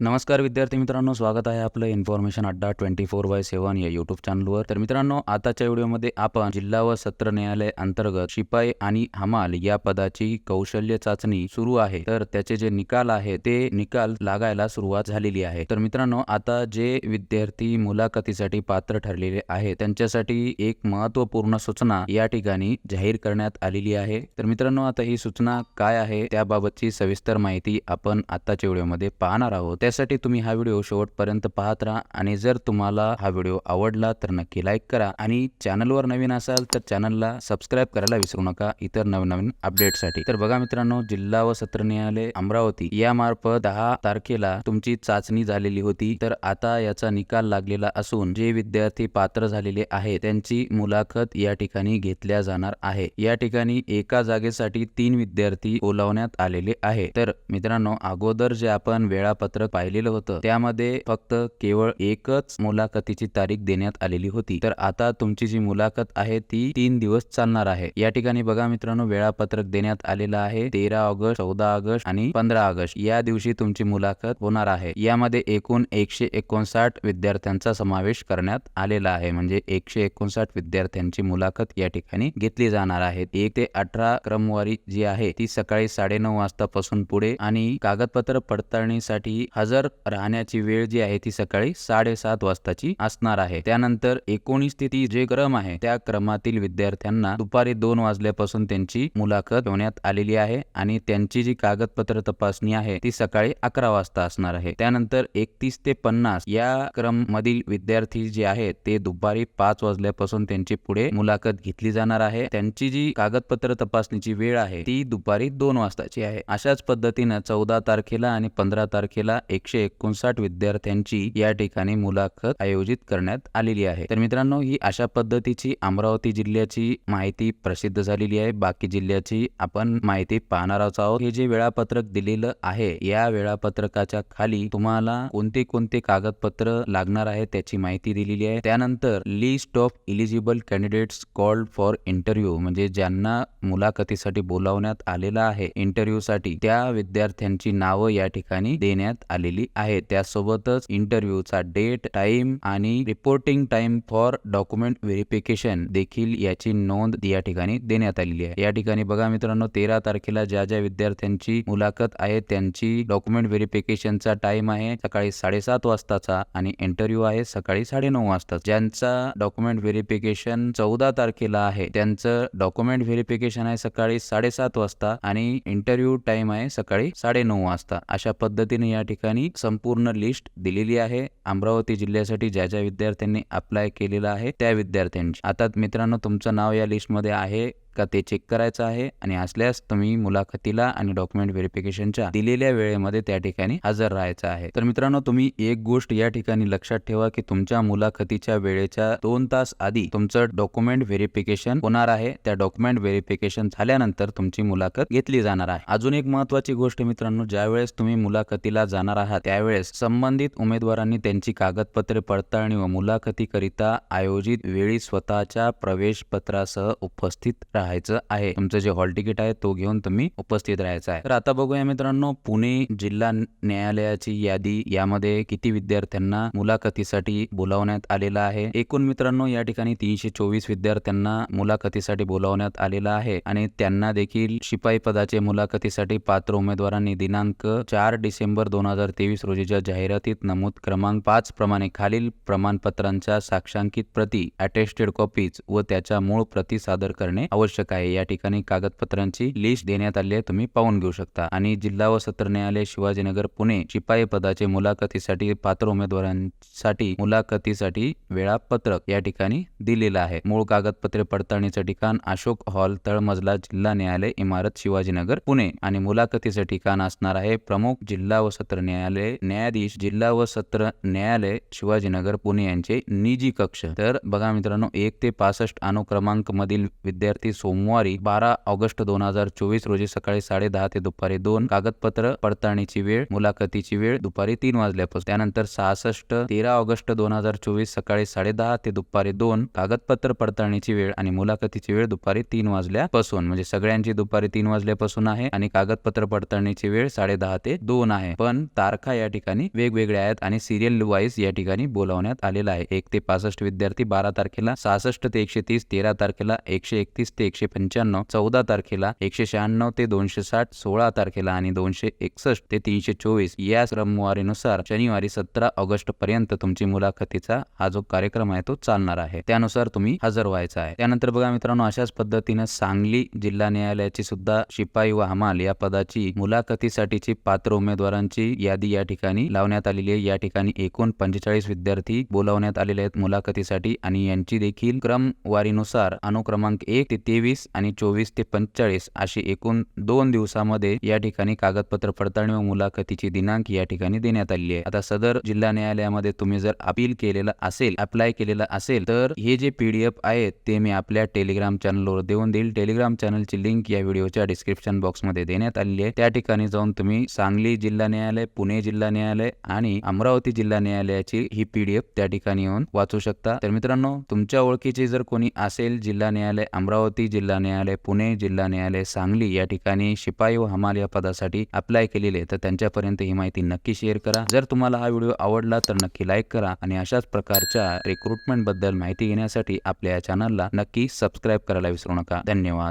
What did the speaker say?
नमस्कार विद्यार्थी मित्रांनो स्वागत आहे आपलं इन्फॉर्मेशन अड्डा ट्वेंटी फोर बाय सेवन या युट्यूब चॅनलवर तर मित्रांनो आताच्या व्हिडिओमध्ये आपण जिल्हा व सत्र न्यायालय अंतर्गत शिपाई आणि हमाल या पदाची कौशल्य चाचणी सुरू आहे. तर त्याचे जे निकाल आहे ते निकाल लागायला सुरुवात झालेली आहे. तर मित्रांनो आता जे विद्यार्थी मुलाखतीसाठी पात्र ठरलेले आहे त्यांच्यासाठी एक महत्त्वपूर्ण सूचना या ठिकाणी जाहीर करण्यात आलेली आहे. तर मित्रांनो आता ही सूचना काय आहे त्याबाबतची सविस्तर माहिती आपण आताच्या व्हिडिओमध्ये पाहणार आहोत. त्यासाठी तुम्ही हा व्हिडिओ शेवटपर्यंत पाहत राहा आणि जर तुम्हाला हा व्हिडिओ आवडला तर नक्की लाईक करा आणि चॅनलवर नवीन असाल तर चॅनलला सबस्क्राईब करायला विसरू नका इतर नवीन नवीन अपडेटसाठी तर बघा मित्रांनो जिल्हा व सत्र न्यायालय अमरावती यामार्फत दहा तारखेला तुमची चाचणी झालेली होती. तर आता याचा निकाल लागलेला असून जे विद्यार्थी पात्र झालेले आहे त्यांची मुलाखत या ठिकाणी घेतल्या जाणार आहे. या ठिकाणी एका जागेसाठी तीन विद्यार्थी बोलावण्यात आलेले आहे. तर मित्रांनो अगोदर जे आपण वेळापत्रक पाहिलेलं होतं. त्यामध्ये फक्त केवळ एकच मुलाखतीची तारीख देण्यात आलेली होती. तर आता तुमची जी मुलाखत आहे ती तीन दिवस चालणार आहे. या ठिकाणी बघा मित्रांनो वेळापत्रक देण्यात आलेलं आहे. तेरा ऑगस्ट चौदा ऑगस्ट आणि पंधरा ऑगस्ट. या दिवशी तुमची मुलाखत होणार आहे. यामध्ये एकूण एकशे एकोणसाठ विद्यार्थ्यांचा समावेश करण्यात आलेला आहे. म्हणजे एकशे एकोणसाठ विद्यार्थ्यांची मुलाखत या ठिकाणी घेतली जाणार आहे. एक ते अठरा क्रमवारी जी आहे ती सकाळी साडेनऊ वाजतापासून पुढे आणि कागदपत्र पडताळणीसाठी हजर राहण्याची वेळ जी आहे ती सकाळी साडेसात वाजताची असणार आहे. त्यानंतर एकोणीस ते ती जे क्रम आहे त्या क्रमातील विद्यार्थ्यांना दुपारी दोन वाजल्यापासून त्यांची मुलाखत ठेवण्यात आलेली आहे आणि त्यांची जी कागदपत्र तपासणी आहे ती सकाळी अकरा वाजता असणार आहे. त्यानंतर एकतीस ते पन्नास या क्रम मधील विद्यार्थी जे आहेत ते दुपारी पाच वाजल्यापासून त्यांची पुढे मुलाखत घेतली जाणार आहे. त्यांची जी कागदपत्र तपासणीची वेळ आहे ती दुपारी दोन वाजताची आहे. अशाच पद्धतीनं चौदा तारखेला आणि पंधरा तारखेला एकशे एकोणसाठ विद्यार्थ्यांची या ठिकाणी मुलाखत आयोजित करण्यात आलेली आहे. तर मित्रांनो ही अशा पद्धतीची अमरावती जिल्ह्याची माहिती प्रसिद्ध झालेली आहे. बाकी जिल्ह्याची आपण माहिती पाहणार आहोत. हे जे वेळापत्रक दिलेलं आहे या वेळापत्रकाच्या खाली तुम्हाला कोणते कोणते कागदपत्र लागणार आहे त्याची माहिती दिलेली आहे. त्यानंतर list of eligible candidates called for interview म्हणजे ज्यांना मुलाखतीसाठी बोलावण्यात आलेलं आहे इंटरव्ह्यू साठी त्या विद्यार्थ्यांची नावं या ठिकाणी देण्यात आली आलेली आहे. त्यासोबतच इंटरव्ह्यूचा डेट टाइम आणि reporting time for document verification देखील याची नोंद या ठिकाणी देण्यात आलेली आहे. या ठिकाणी बघा मित्रांनो तेरा तारखेला ज्या ज्या विद्यार्थ्यांची मुलाखत आहे त्यांची डॉक्युमेंट व्हेरिफिकेशनचा टाइम आहे सकाळी साडेसात वाजताचा आणि इंटरव्ह्यू आहे सकाळी साडेनऊ वाजता ज्यांचा डॉक्युमेंट व्हेरिफिकेशन चौदा तारखेला आहे त्यांचं डॉक्युमेंट व्हेरिफिकेशन आहे सकाळी साडेसात वाजता आणि इंटरव्ह्यू टाइम आहे सकाळी साडेनऊ वाजता. अशा पद्धतीने या ठिकाणी संपूर्ण लिस्ट दिलेली आहे. अमरावती जिल्ह्यासाठी ज्या ज्या विद्यार्थ्यांनी अप्लाय केलेला आहे त्या विद्यार्थ्यांची. आता मित्रांनो तुमचं नाव या लिस्टमध्ये आहे. का ते चेक करायचं आहे आणि असल्यास तुम्ही मुलाखतीला आणि डॉक्युमेंट व्हेरिफिकेशनच्या दिलेल्या वेळेमध्ये त्या ठिकाणी हजर राहायचं आहे. तर मित्रांनो तुम्ही एक गोष्ट या ठिकाणी लक्षात ठेवा की तुमच्या मुलाखतीच्या वेळेच्या दोन तास आधी तुमचं डॉक्युमेंट व्हेरिफिकेशन होणार आहे. त्या डॉक्युमेंट व्हेरिफिकेशन झाल्यानंतर तुमची मुलाखत घेतली जाणार आहे. अजून एक महत्वाची गोष्ट मित्रांनो ज्यावेळेस तुम्ही मुलाखतीला जाणार आहात त्यावेळेस संबंधित उमेदवारांनी त्यांची कागदपत्रे पडताळणी व मुलाखतीकरिता आयोजित वेळी स्वतःच्या प्रवेश पत्रासह उपस्थित राहायचं आहे. तुमचं जे हॉल तिकीट आहे तो घेऊन तुम्ही उपस्थित राहायचं आहे. तर आता बघूया मित्रांनो पुणे जिल्हा न्यायालयाची यादी. यामध्ये किती विद्यार्थ्यांना मुलाखतीसाठी बोलावण्यात आलेलं आहे. एकूण मित्रांनो या ठिकाणी तीनशे चोवीस विद्यार्थ्यांना मुलाखतीसाठी बोलावण्यात आलेलं आहे. आणि त्यांना देखील शिपाई पदाचे मुलाखतीसाठी पात्र उमेदवारांनी दिनांक चार डिसेंबर दोन हजार तेवीस रोजीच्या जाहिरातीत नमूद क्रमांक पाच प्रमाणे खालील प्रमाणपत्रांच्या साक्षांकित प्रती अटेस्टेड कॉपीज व त्याच्या मूळ प्रती सादर करणे आवश्यक आहे. या ठिकाणी कागदपत्रांची लिस्ट देण्यात आली आहे. तुम्ही पाहून घेऊ शकता. आणि जिल्हा व सत्र न्यायालय शिवाजीनगर पुणे शिपाई पदाचे मुलाखतीसाठी पात्र उमेदवारांसाठी मुलाखतीसाठी वेळापत्रक या ठिकाणी दिलेलं आहे. मूळ कागदपत्रे पडताळणीचं ठिकाण अशोक हॉल तळमजला जिल्हा न्यायालय इमारत शिवाजीनगर पुणे. आणि मुलाखतीचं ठिकाण असणार आहे प्रमुख जिल्हा व सत्र न्यायालय न्यायाधीश जिल्हा व सत्र न्यायालय शिवाजीनगर पुणे यांचे निजी कक्ष. तर बघा मित्रांनो एक ते पासष्ट अनुक्रमांक मधील विद्यार्थी सोमवारी बारा ऑगस्ट दोन हजार चोवीस रोजी सकाळी साडे दहा ते दुपारी दोन कागदपत्र पडताळणीची वेळ मुलाखतीची वेळ दुपारी तीन वाजल्यापासून. त्यानंतर सहासष्ट तेरा ऑगस्ट दोन हजार चोवीस सकाळी साडे दहा ते दुपारी दोन कागदपत्र पडताळणीची वेळ आणि मुलाखतीची वेळ दुपारी तीन वाजल्यापासून. म्हणजे सगळ्यांची दुपारी तीन वाजल्यापासून आहे आणि कागदपत्र पडताळणीची वेळ साडे दहा ते दोन आहे. पण तारखा या ठिकाणी वेगवेगळ्या आहेत आणि सिरियल वाईज या ठिकाणी बोलावण्यात आलेला आहे. एक ते पासष्ट विद्यार्थी बारा तारखेला सहासष्ट ते एकशे तीस तेरा तारखेला एकशे एकतीस ते एकशे पंच्याण्णव चौदा तारखेला एकशे शहाण्णव ते दोनशे साठ सोळा तारखेला आणि दोनशे एकसष्ट ते तीनशे चोवीस या क्रमवारीनुसार शनिवारी सतरा ऑगस्ट पर्यंत तुमची मुलाखतीचा हा जो कार्यक्रम आहे तो चालणार आहे. त्यानुसार तुम्ही हजर व्हायचा आहे. त्यानंतर बघा मित्रांनो अशाच पद्धतीनं सांगली जिल्हा न्यायालयाची सुद्धा शिपाई व हमाल या पदाची मुलाखतीसाठीची पात्र उमेदवारांची यादी या ठिकाणी लावण्यात आलेली आहे. या ठिकाणी एकूण पंचेचाळीस विद्यार्थी बोलावण्यात आलेले आहेत मुलाखतीसाठी आणि यांची देखील क्रमवारीनुसार अनुक्रमांक एक ते तेवीस आणि चोवीस ते पंचेचाळीस अशी एकूण दोन दिवसामध्ये या ठिकाणी कागदपत्र पडताळणी व मुलाखतीची दिनांक या ठिकाणी देण्यात आली आहे. आता सदर जिल्हा न्यायालयामध्ये तुम्ही जर अपील केलेलं असेल अप्लाय केलेलं असेल तर हे जे पीडीएफ आहेत ते मी आपल्या टेलिग्राम चॅनलवर देऊन देईल. टेलिग्राम चॅनलची लिंक या व्हिडिओच्या डिस्क्रिप्शन बॉक्समध्ये देण्यात आलेली आहे. त्या ठिकाणी जाऊन तुम्ही सांगली जिल्हा न्यायालय पुणे जिल्हा न्यायालय आणि अमरावती जिल्हा न्यायालयाची ही पीडीएफ त्या ठिकाणी येऊन वाचू शकता. तर मित्रांनो तुमच्या ओळखीचे जर कोणी असेल जिल्हा न्यायालय अमरावती अमरावती जिल्हा न्यायालय पुणे जिल्हा न्यायालय सांगली या ठिकाणी शिपाई व हमाल या पदासाठी अप्लाय केलेले तर त्यांच्यापर्यंत ही माहिती नक्की शेअर करा. जर तुम्हाला हा व्हिडिओ आवडला तर नक्की लाईक करा आणि अशाच प्रकारच्या रिक्रुटमेंटबद्दल माहिती घेण्यासाठी आपल्या या चॅनलला नक्की सबस्क्राईब करायला विसरू नका. धन्यवाद.